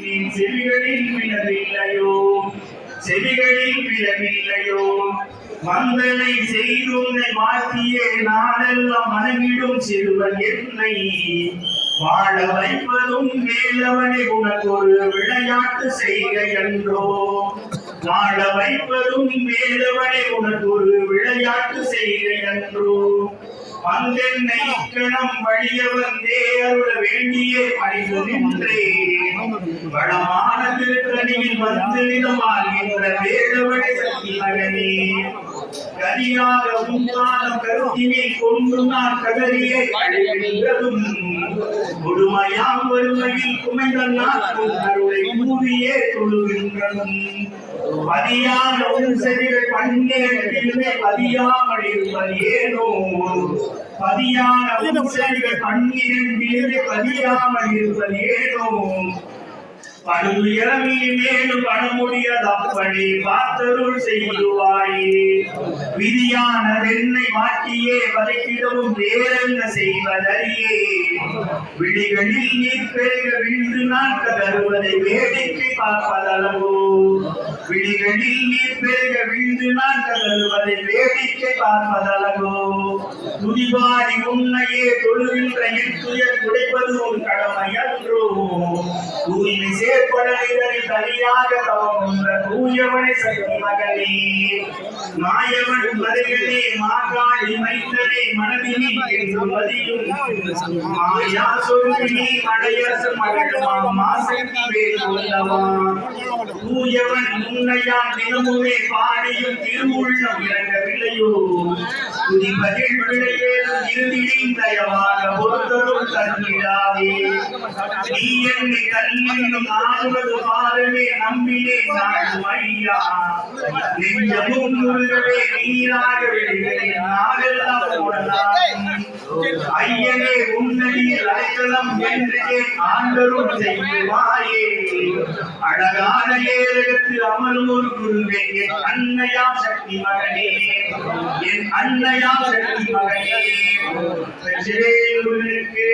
நீ செவிகளில் விழவில்லையோ? செவிகளில் விழவில்லையோ? மந்தனை செய்துன்னை மாற்றியே நாளெல்லாம் மனமிடும் சிறுவன் என்னை. வாழ வைப்பதும் மேலவனை உனக்கு ஒரு விளையாட்டு செய்க என்றோ வாழ வைப்பதும் மேலவனை உனக்கு ஒரு விளையாட்டு செய்க என்றோ வந்தென்னை இக்கணம் வழிய வந்தே அருள வேண்டியே பணிந்து வளமான திருத்தணியில் வந்து நிலமாகின்ற சக்தி மகனே. கதியாக உன்காலம் கருத்தினை கொண்டு நான் கதறியே. அழைகின்றதும் கொடுமையாம் வறுமையில் குமைந்த நாட்கள் அருளை மூவியே தொழுகின்றதும் பதியான உன் செவிகள் பதியாமல் இருப்பது ஏனோ? பதியான உன் பதியாமல் இருப்பது ஏனோ? படுதுயரமி மேலும் பணமுடியதப்படி பார்த்தருள் செய்வாயே விதியானதென்னை மாற்றியே வதைக்கிடவும் வேறென்ன செய்வதறியே. விழிகளில் நீர் பெருக விழுந்து நாட்க தருவதை வேடிக்கை பார்ப்பதளவோ. விழிகளில் நீர் பெருக விழுந்து நாட்க தருவதை வேடிக்கை பார்ப்பதளவோ. துதிவாரி உன்னையே தொழுகின்ற என் துயர் துடைப்பது உன் கடமை தூய்மை சேர்ப்பட இதனை தனியாக தவம் என்ற தூயவனை சக்தி மகனே மாயவன் மருகனே மாகாளி மைத்தனே மனதினி என்று மதியும் மாயா மடையரச மாசக்தி தூயவன் உன்னையான் தினமுமே பாடியும் திருவுள்ளம் இறங்கவில்லையோ? துதிபதில் விளைவேலும் இருந்திடின் தயவாக பொறுத்தரும் தன்னிடாதே. நீ என்னை கல்லினும் ஆறுவது பாரமே நம்பினே நாடும் ஐயா நெஞ்சமும் முருகவே நீராக விடுகிறேன் ஐயனே உன்னடியில் என்று ஆண்டரும் செய்வாயே. அழகான அமரும் ஒரு குருவே என் அன்னையா சக்தி மகனே. என் அன்னையா சக்தி மகனே வெற்றிவேலுக்கு